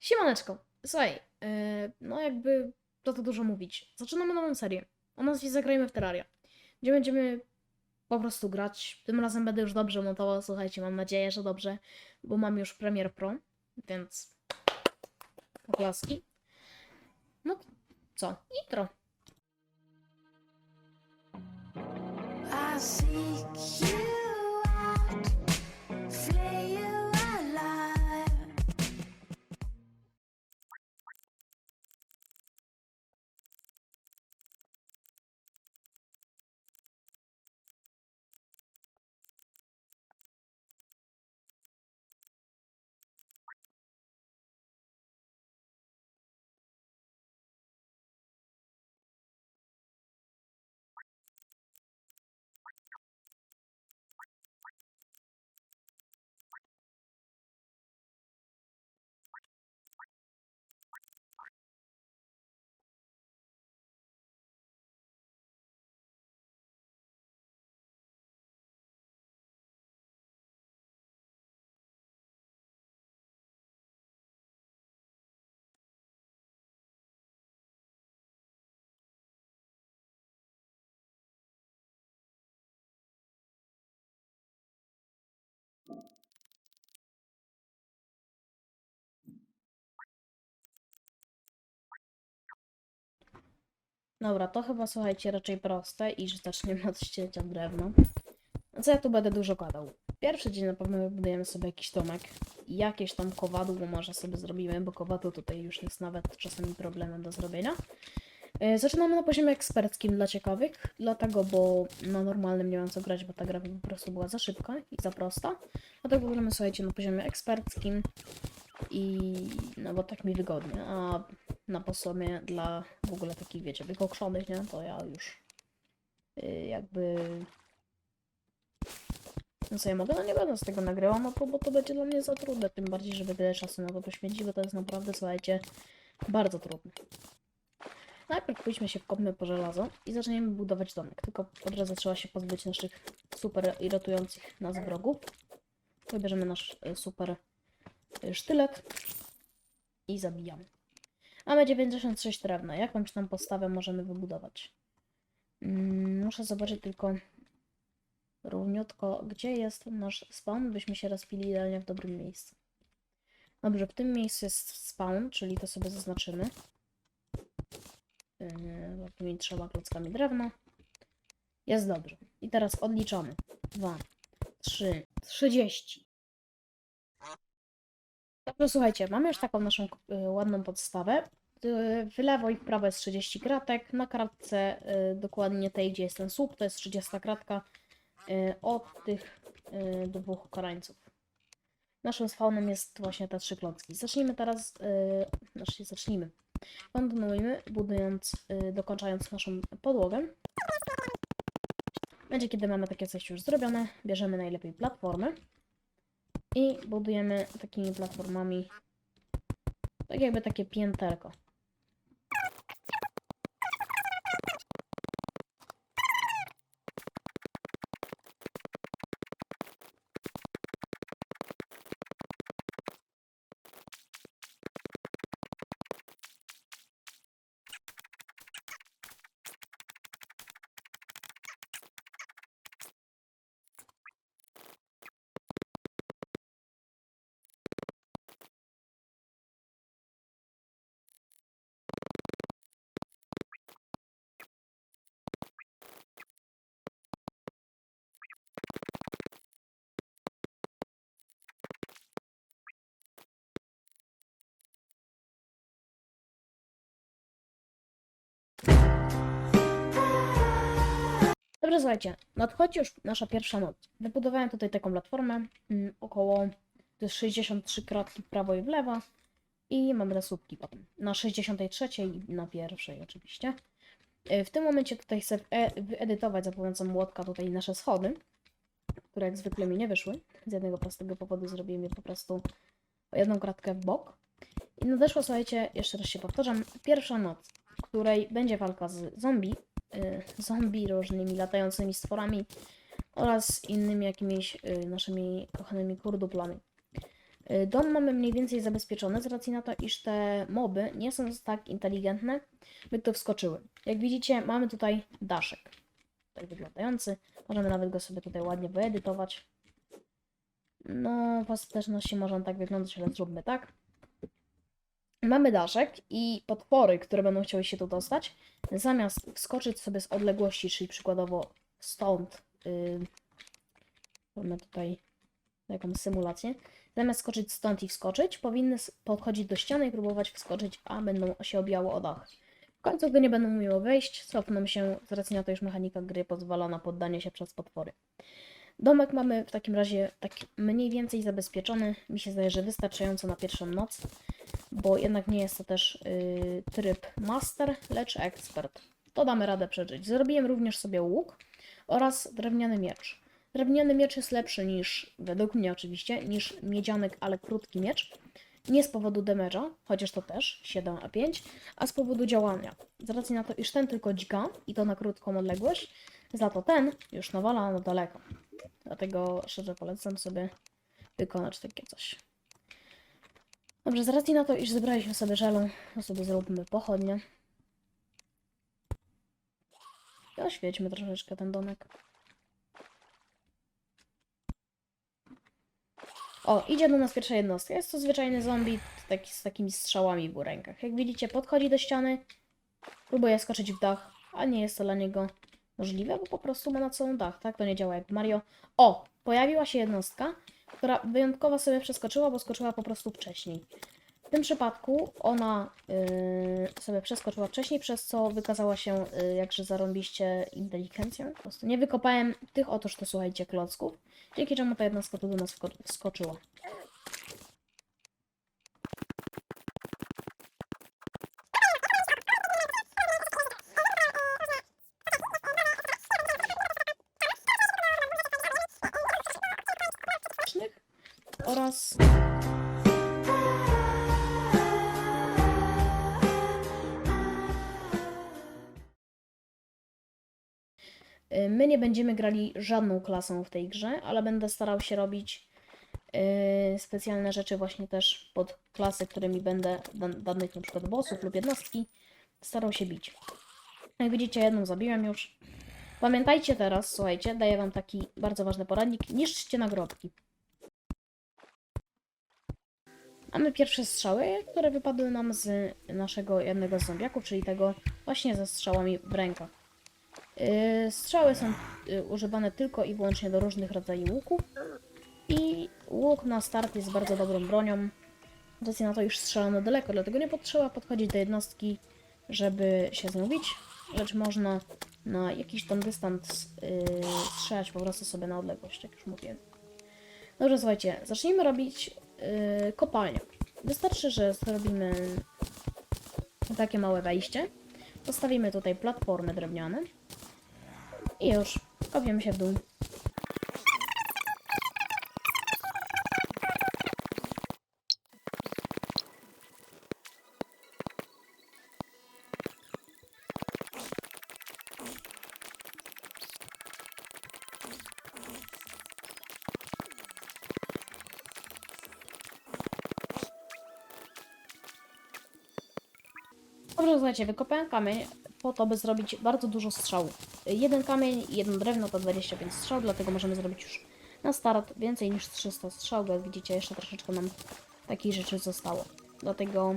Siemaneczko, słuchaj, yy, no jakby to to dużo mówić. Zaczynamy nową serię. O nazwie Zagrajmy w Terraria, gdzie będziemy po prostu grać. Tym razem będę już dobrze montował, słuchajcie, mam nadzieję, że dobrze, bo mam już Premiere Pro, więc oklaski. No co, intro. I seek you Dobra, to chyba słuchajcie raczej proste i że zaczniemy od ścięcia drewna. No co ja tu będę dużo gadał? Pierwszy dzień na pewno wybudujemy sobie jakiś domek. Jakieś tam kowadło może sobie zrobimy, bo kowadło tutaj już jest nawet czasami problemem do zrobienia. E, Zaczynamy na poziomie eksperckim dla ciekawych, dlatego, bo na normalnym nie mam co grać, bo ta gra po prostu była za szybka i za prosta. Dlatego gramy, słuchajcie, na poziomie eksperckim i no bo tak mi wygodnie, a na poziomie dla w ogóle takich, wiecie, wykokszonych, nie? To ja już y, jakby no co ja mogę? No nie będę z tego nagrywał, no bo to będzie dla mnie za trudne, tym bardziej, żeby tyle czasu na to poświęcić, bo to jest naprawdę, słuchajcie, bardzo trudne. Najpierw pójdźmy się wkopmy po żelazo i zaczniemy budować domek, tylko od razu trzeba się pozbyć naszych super irytujących nas wrogów. Wybierzemy nasz y, super y, sztylet i zabijamy. Mamy 96 drewna. Jakąś tam postawę możemy wybudować? Mm, muszę zobaczyć tylko równiutko, gdzie jest nasz spawn, byśmy się rozpili idealnie w dobrym miejscu. Dobrze, w tym miejscu jest spawn, czyli to sobie zaznaczymy. Yy, tu mi trzeba klockami drewna. Jest dobrze. I teraz odliczamy. 2, 3, 30. Dobrze, słuchajcie, mamy już taką naszą y, ładną podstawę. Y, W lewo i w prawo jest 30 kratek. Na kratce y, dokładnie tej, gdzie jest ten słup, to jest 30 kratka od tych dwóch korańców. Naszym spawnem jest właśnie te trzy klocki. Zacznijmy teraz, znaczy zacznijmy. Kontynuujmy, budując, dokończając naszą podłogę. Będzie, kiedy mamy takie coś już zrobione, bierzemy najlepiej platformy i budujemy takimi platformami tak jakby takie pięterko. Dobrze, słuchajcie, nadchodzi już nasza pierwsza noc. Wybudowałem tutaj taką platformę, mm, około, to jest 63 kratki w prawo i w lewo i mamy te słupki potem, na 63 i na pierwszej oczywiście. Y, W tym momencie tutaj chcę e- wyedytować za pomocą młotka tutaj nasze schody, które jak zwykle mi nie wyszły. Z jednego prostego powodu zrobiłem je po prostu jedną kratkę w bok. I nadeszła, słuchajcie, jeszcze raz się powtarzam, pierwsza noc, w której będzie walka z zombie, y, zombie, różnymi latającymi stworami oraz innymi jakimiś y, naszymi kochanymi kurduplami. Y, Dom mamy mniej więcej zabezpieczony z racji na to, iż te moby nie są tak inteligentne, by tu wskoczyły. Jak widzicie, mamy tutaj daszek. Tak wyglądający. Możemy nawet go sobie tutaj ładnie wyedytować. No, w ostateczności może on tak wyglądać, ale zróbmy tak. Mamy daszek i potwory, które będą chciały się tu dostać, zamiast wskoczyć sobie z odległości, czyli przykładowo stąd, yy, mamy tutaj taką symulację, zamiast skoczyć stąd i wskoczyć, powinny podchodzić do ściany i próbować wskoczyć, a będą się obijało o dach. W końcu, gdy nie będą umiały wejść, cofną się z racji na to, iż mechanika gry pozwala na poddanie się przez potwory. Domek mamy w takim razie tak mniej więcej zabezpieczony. Mi się zdaje, że wystarczająco na pierwszą noc, bo jednak nie jest to też yy, tryb master, lecz ekspert. To damy radę przeżyć. Zrobiłem również sobie łuk oraz drewniany miecz. Drewniany miecz jest lepszy niż, według mnie oczywiście, niż miedzianek, ale krótki miecz. Nie z powodu damage'a, chociaż to też 7 a 5, a z powodu działania. Z racji na to, iż ten tylko dźga i to na krótką odległość, za to ten już nawala na daleko. Dlatego szczerze polecam sobie wykonać takie coś. Dobrze, z racji na to, iż zebraliśmy sobie żelu, to sobie zróbmy pochodnie. I oświećmy troszeczkę ten domek. O, idzie do nas pierwsza jednostka. Jest to zwyczajny zombie taki, z takimi strzałami w rękach. Jak widzicie, podchodzi do ściany, próbuje skoczyć w dach, a nie jest to dla niego możliwe, bo po prostu ma na całą dach, tak? To nie działa jak Mario. O, pojawiła się jednostka, która wyjątkowo sobie przeskoczyła, bo skoczyła po prostu wcześniej. W tym przypadku ona yy, sobie przeskoczyła wcześniej, przez co wykazała się yy, jakże zarąbiście inteligencją. Po prostu nie wykopałem tych otóż to słuchajcie klocków, dzięki czemu ta jednostka tu do nas wskoczyła. Oraz Y, My nie będziemy grali żadną klasą w tej grze, ale będę starał się robić y, specjalne rzeczy właśnie też pod klasy, którymi będę dan- danych na przykład bossów lub jednostki starał się bić. Jak widzicie, jedną zabiłem już. Pamiętajcie teraz, słuchajcie, daję wam taki bardzo ważny poradnik. Niszczcie nagrobki. Mamy pierwsze strzały, które wypadły nam z naszego jednego z czyli tego właśnie ze strzałami w rękach. Yy, strzały są yy, używane tylko i wyłącznie do różnych rodzajów łuków. I łuk na start jest bardzo dobrą bronią. Z na to już strzelano daleko, dlatego nie potrzeba podchodzić do jednostki, żeby się z nią bić, lecz można na jakiś tam dystans yy, strzelać po prostu sobie na odległość, jak już mówiłem. Dobrze, słuchajcie, zacznijmy robić yy, kopalnię. Wystarczy, że zrobimy takie małe wejście. Postawimy tutaj platformy drewniane. I już, kopiemy się w dół. Słuchajcie, wykopałem kamień po to, by zrobić bardzo dużo strzałów. Jeden kamień i jedno drewno to 25 strzał, dlatego możemy zrobić już na start więcej niż 300 strzał, jak widzicie jeszcze troszeczkę nam takich rzeczy zostało. Dlatego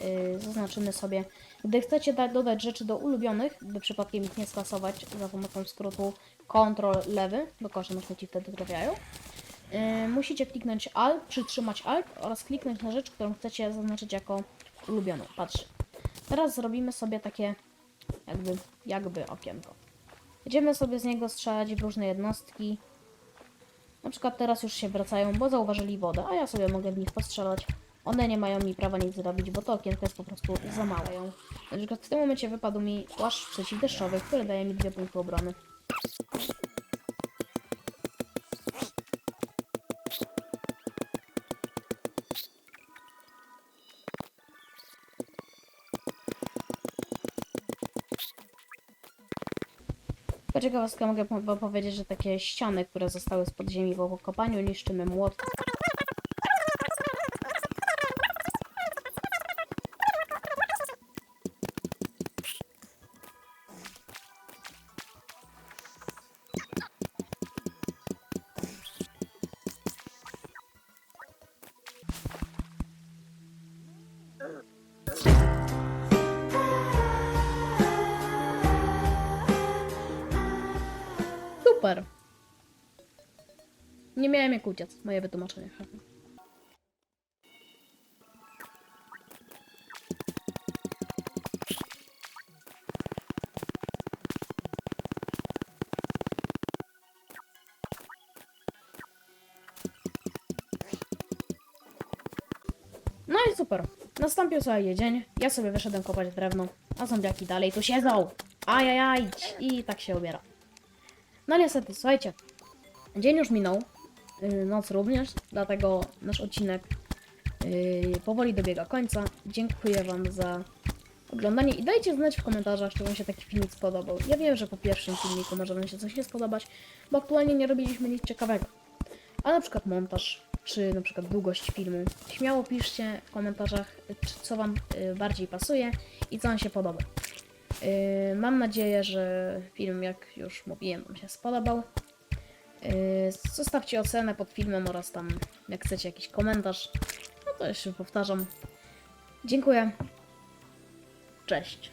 yy, zaznaczymy sobie, gdy chcecie da- dodać rzeczy do ulubionych, by przypadkiem ich nie skasować za pomocą skrótu Ctrl lewy, bo kosze na śmieci wtedy trafiają. Yy, musicie kliknąć Alt, przytrzymać Alt oraz kliknąć na rzecz, którą chcecie zaznaczyć jako ulubioną. Patrzcie. Teraz zrobimy sobie takie jakby, jakby okienko. Będziemy sobie z niego strzelać różne jednostki. Na przykład teraz już się wracają, bo zauważyli wodę, a ja sobie mogę w nich postrzelać. One nie mają mi prawa nic zrobić, bo to okienko jest po prostu za małe. Na przykład w tym momencie wypadł mi płaszcz przeciwdeszczowy, który daje mi dwie punkty obrony. Jako ciekawostkę mogę po- powiedzieć, że takie ściany, które zostały z podziemi po kopaniu, niszczymy młot. Super. Nie miałem jak uciec. Moje wytłumaczenie. No i super. Nastąpił sobie dzień. Ja sobie wyszedłem kopać drewno, a zombiaki dalej tu siedzą. Ajajaj. I tak się ubiera. No niestety, słuchajcie. Dzień już minął. Yy, Noc również, dlatego nasz odcinek yy, powoli dobiega końca. Dziękuję Wam za oglądanie i dajcie znać w komentarzach, czy Wam się taki filmik spodobał. Ja wiem, że po pierwszym filmiku może Wam się coś nie spodobać, bo aktualnie nie robiliśmy nic ciekawego. A na przykład montaż, czy na przykład długość filmu. Śmiało piszcie w komentarzach, co Wam y, bardziej pasuje i co Wam się podoba. Y, Mam nadzieję, że film, jak już mówiłem, Wam się spodobał. Y, Zostawcie ocenę pod filmem oraz tam, jak chcecie, jakiś komentarz. No to jeszcze powtarzam. Dziękuję. Cześć.